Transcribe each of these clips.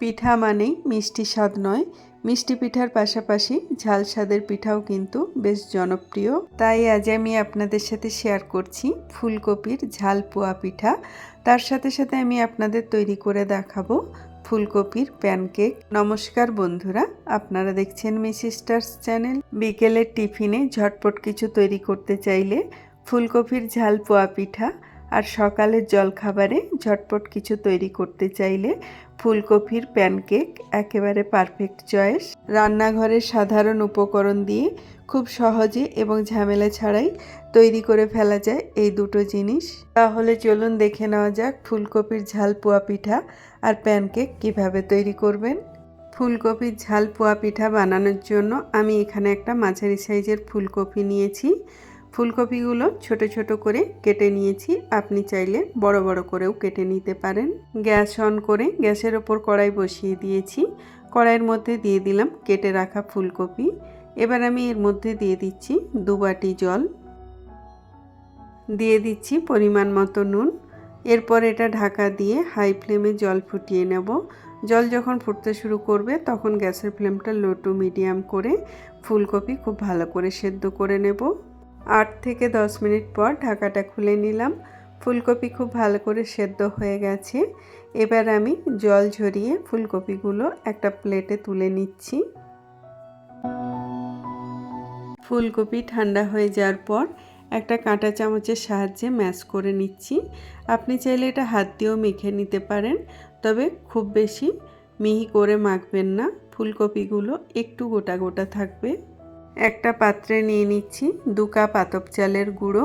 পিঠা মানেই মিষ্টি স্বাদ নয়। মিষ্টি পিঠার পাশাপাশি ঝাল স্বাদের পিঠাও কিন্তু বেশ জনপ্রিয়। তাই আজ আমি আপনাদের সাথে শেয়ার করছি ফুলকপির ঝাল পোয়া পিঠা। তার সাথে সাথে আমি আপনাদের তৈরি করে দেখাবো ফুলকপির প্যানকেক নমস্কার বন্ধুরা, আপনারা দেখছেন মিসিস্টার্স চ্যানেল। বিকেলের টিফিনে ঝটপট কিছু তৈরি করতে চাইলে ফুলকপির ঝাল পোয়া পিঠা আর সকালের জলখাবারে ঝটপট কিছু তৈরি করতে চাইলে ফুলকপির প্যানকেক, একেবারে পারফেক্ট চয়েস। রান্নাঘরের সাধারণ উপকরণ দিয়ে খুব সহজে এবং ঝামেলা ছাড়াই তৈরি করে ফেলা যায় এই দুটো জিনিস। তাহলে চলুন দেখে নেওয়া যাক ফুলকপির ঝাল পোয়া পিঠা আর প্যানকেক কীভাবে তৈরি করবেন। ফুলকপির ঝাল পোয়া পিঠা বানানোর জন্য আমি এখানে একটা মাঝারি সাইজের ফুলকপি নিয়েছি। ফুলকপিগুলো ছোট ছোট করে কেটে নিয়েছি। আপনি চাইলে বড় বড় করেও কেটে নিতে পারেন। গ্যাস অন করে গ্যাসের ওপর কড়াই বসিয়ে দিয়েছি। কড়াইয়ের মধ্যে দিয়ে দিলাম কেটে রাখা ফুলকপি। এবার আমি এর মধ্যে দিয়ে দিচ্ছি দু বাটি জল। দিয়ে দিচ্ছি পরিমাণ মতো নুন। এরপর এটা ঢাকা দিয়ে হাই ফ্লেমে জল ফুটিয়ে নেব। জল যখন ফুটতে শুরু করবে তখন গ্যাসের ফ্লেমটা লো টু মিডিয়াম করে ফুলকপি খুব ভালো করে সেদ্ধ করে নেব। আট থেকে দশ মিনিট পর ঢাকাটা খুলে নিলাম। ফুলকপি খুব ভালো করে সেদ্ধ হয়ে গেছে। এবার আমি জল ঝরিয়ে ফুলকপিগুলো একটা প্লেটে তুলে নিচ্ছি। ফুলকপি ঠান্ডা হয়ে যাওয়ার পর একটা কাঁটা চামচের সাহায্যে ম্যাশ করে নিচ্ছি। আপনি চাইলে এটা হাত দিয়েও মেখে নিতে পারেন, তবে খুব বেশি মিহি করে মাখবেন না। ফুলকপিগুলো একটু গোটা গোটা থাকবে। একটা পাত্রে নিয়ে নিচ্ছি দু কাপ আতপ চালের গুঁড়ো,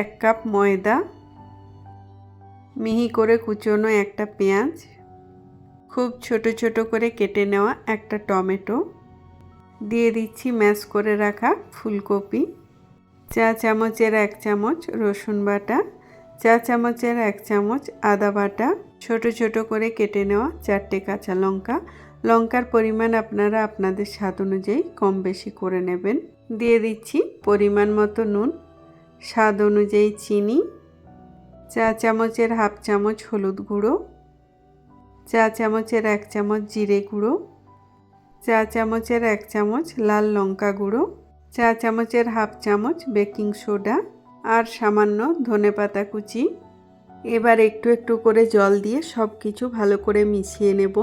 এক কাপ ময়দা, মিহি করে কুচোনো একটা পেঁয়াজ, খুব ছোট ছোট করে কেটে নেওয়া একটা টমেটো, দিয়ে দিচ্ছি ম্যাশ করে রাখা ফুলকপি, চা চামচের এক চামচ রসুন বাটা, চা চামচের এক চামচ আদা বাটা, ছোট ছোট করে কেটে নেওয়া চারটে কাঁচা লঙ্কা লঙ্কার পরিমাণ আপনারা আপনাদের স্বাদ অনুযায়ী কম বেশি করে নেবেন। দিয়ে দিচ্ছি পরিমাণ মতো নুন, স্বাদ অনুযায়ী চিনি, চা চামচের হাফ চামচ হলুদ গুঁড়ো, চা চামচের এক চামচ জিরে গুঁড়ো, চা চামচের এক চামচ লাল লঙ্কা গুঁড়ো, চা চামচের হাফ চামচ বেকিং সোডা আর সামান্য ধনে পাতা কুচি। এবার একটু একটু করে জল দিয়ে সব কিছু ভালো করে মিশিয়ে নেব।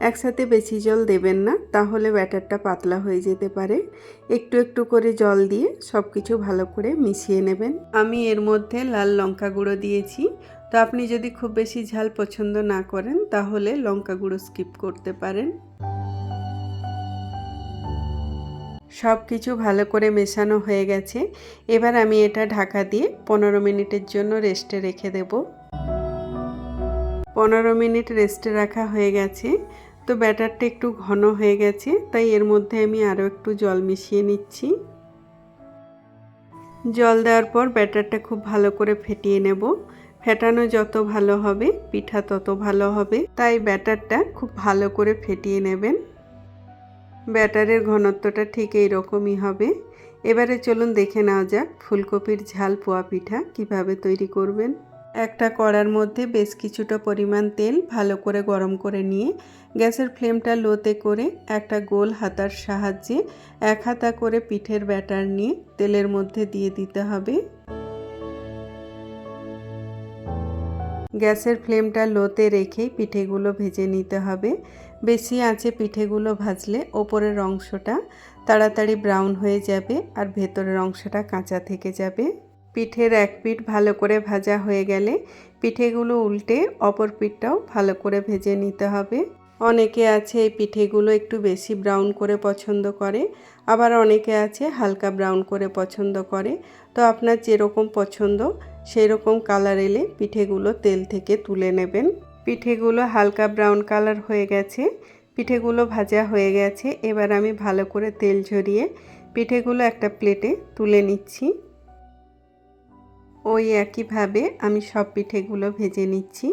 একসাথে বেশি জল দেবেন না, তাহলে ব্যাটারটা পাতলা হয়ে যেতে পারে। একটু একটু করে জল দিয়ে সব কিছু ভালো করে মিশিয়ে নেবেন। আমি এর মধ্যে লাল লঙ্কা গুঁড়ো দিয়েছি। তো আপনি যদি খুব বেশি ঝাল পছন্দ না করেন, তাহলে লঙ্কা গুঁড়ো স্কিপ করতে পারেন। সব কিছু ভালো করে মেশানো হয়ে গেছে। এবার আমি এটা ঢাকা দিয়ে পনেরো মিনিটের জন্য রেস্টে রেখে দেব। পনেরো মিনিট রেস্টে রাখা হয়ে গেছে। তো ব্যাটারটা একটু ঘন হয়ে গেছে, তাই এর মধ্যে আমি আরও একটু জল মিশিয়ে নিচ্ছি। জল দেওয়ার পর ব্যাটারটা খুব ভালো করে ফেটিয়ে নেব। ফেটানো যত ভালো হবে, পিঠা তত ভালো হবে, তাই ব্যাটারটা খুব ভালো করে ফেটিয়ে নেবেন। ব্যাটারের ঘনত্বটা ঠিক এই রকমই হবে। এবারে চলুন দেখে নেওয়া যাক ফুলকপির ঝাল পোয়া পিঠা কীভাবে তৈরি করবেন। একটা কড়ার মধ্যে বেশ কিছুটা পরিমাণ তেল ভালো করে গরম করে নিয়ে গ্যাসের ফ্লেমটা লোতে করে একটা গোল হাতার সাহায্যে এক হাতা করে পিঠের ব্যাটার নিয়ে তেলের মধ্যে দিয়ে দিতে হবে। গ্যাসের ফ্লেমটা লোতে রেখেই পিঠেগুলো ভেজে নিতে হবে। বেশি আঁচে পিঠেগুলো ভাজলে ওপরের অংশটা তাড়াতাড়ি ব্রাউন হয়ে যাবে আর ভেতরের অংশটা কাঁচা থেকে যাবে। পিঠের এক পিঠ ভালো করে ভাজা হয়ে গেলে পিঠেগুলো উল্টে অপর পিঠটাও ভালো করে ভেজে নিতে হবে। অনেকে আছে এই পিঠেগুলো একটু বেশি ব্রাউন করে পছন্দ করে, আবার অনেকে আছে হালকা ব্রাউন করে পছন্দ করে। তো আপনার যেরকম পছন্দ সেই রকম কালার এলে পিঠেগুলো তেল থেকে তুলে নেবেন। পিঠেগুলো হালকা ব্রাউন কালার হয়ে গেছে, পিঠেগুলো ভাজা হয়ে গেছে। এবার আমি ভালো করে তেল ঝরিয়ে পিঠেগুলো একটা প্লেটে তুলে নিচ্ছি। ওই একইভাবে আমি সব পিঠেগুলো ভেজে নিচ্ছি।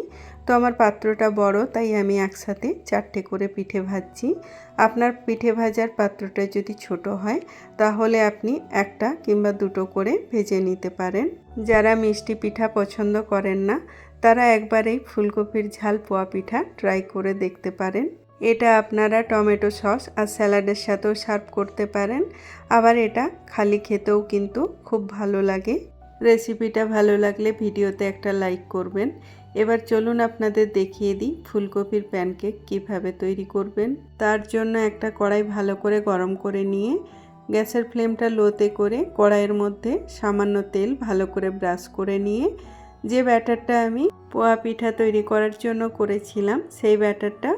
তো আমার পাত্রটা বড়, তাই আমি একসাথে চারটে করে পিঠে ভাজছি। আপনার পিঠে ভাজার পাত্রটা যদি ছোট হয়, তাহলে আপনি একটা কিংবা দুটো করে ভেজে নিতে পারেন। যারা মিষ্টি পিঠা পছন্দ করেন না, তারা একবারেই ফুলকপির ঝাল পোয়া পিঠা ট্রাই করে দেখতে পারেন। এটা আপনারা টমেটো সস আর স্যালাডের সাথেও সার্ভ করতে পারেন। আবার এটা খালি খেতেও কিন্তু খুব ভালো লাগে। রেসিপিটা ভালো লাগলে ভিডিওতে একটা লাইক করবেন। এবার চলুন আপনাদের দেখিয়ে দিই ফুলকপির প্যানকেক কীভাবে তৈরি করবেন। তার জন্য একটা কড়াই ভালো করে গরম করে নিয়ে গ্যাসের ফ্লেমটা লোতে করে কড়াইয়ের মধ্যে সামান্য তেল ভালো করে ব্রাশ করে নিয়ে যে ব্যাটারটা আমি পোয়া পিঠা তৈরি করার জন্য করেছিলাম, সেই ব্যাটারটা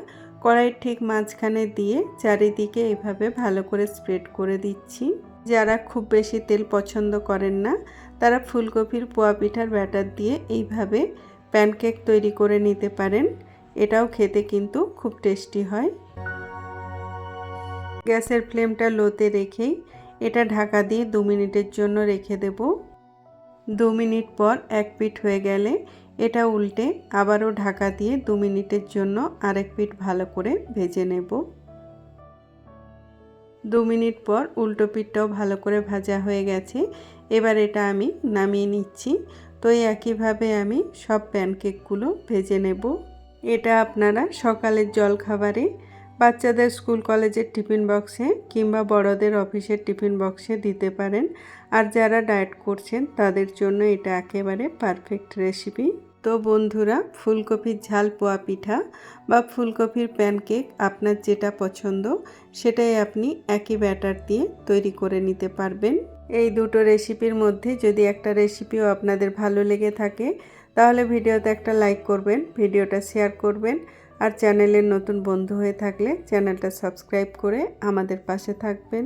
কড়াইয়ের ঠিক মাঝখানে দিয়ে চারিদিকে এভাবে ভালো করে স্প্রেড করে দিচ্ছি। যারা খুব বেশি তেল পছন্দ করেন না, তারা ফুলকপির পোয়া পিঠার ব্যাটার দিয়ে এইভাবে প্যানকেক তৈরি করে নিতে পারেন। এটাও খেতে কিন্তু খুব টেস্টি হয়। গ্যাসের ফ্লেমটা লোতে রেখেই এটা ঢাকা দিয়ে দু মিনিটের জন্য রেখে দেব। দু মিনিট পর এক পিঠ হয়ে গেলে এটা উল্টে আবারও ঢাকা দিয়ে দু মিনিটের জন্য আরেক পিঠ ভালো করে ভেজে নেব। দু মিনিট পর উল্টো পিঠটাও ভালো করে ভাজা হয়ে গেছে। এবার এটা আমি নামিয়ে নিচ্ছি। তো এই একইভাবে আমি সব প্যানকেকগুলো ভেজে নেব। এটা আপনারা সকালের জলখাবারে, বাচ্চাদের স্কুল কলেজের টিফিন বক্সে কিংবা বড়দের অফিসের টিফিন বক্সে দিতে পারেন। আর যারা ডায়েট করছেন তাদের জন্য এটা একেবারে পারফেক্ট রেসিপি। তো বন্ধুরা, ফুলকপির ঝাল পোয়া পিঠা বা ফুলকপির প্যানকেক আপনার যেটা পছন্দ, সেটাই আপনি একই ব্যাটার দিয়ে তৈরি করে নিতে পারবেন। এই দুটো রেসিপির মধ্যে যদি একটা রেসিপিও আপনাদের ভালো লেগে থাকে, তাহলে ভিডিওতে একটা লাইক করবেন, ভিডিওটা শেয়ার করবেন আর চ্যানেলের নতুন বন্ধু হয়ে থাকলে চ্যানেলটা সাবস্ক্রাইব করে আমাদের পাশে থাকবেন।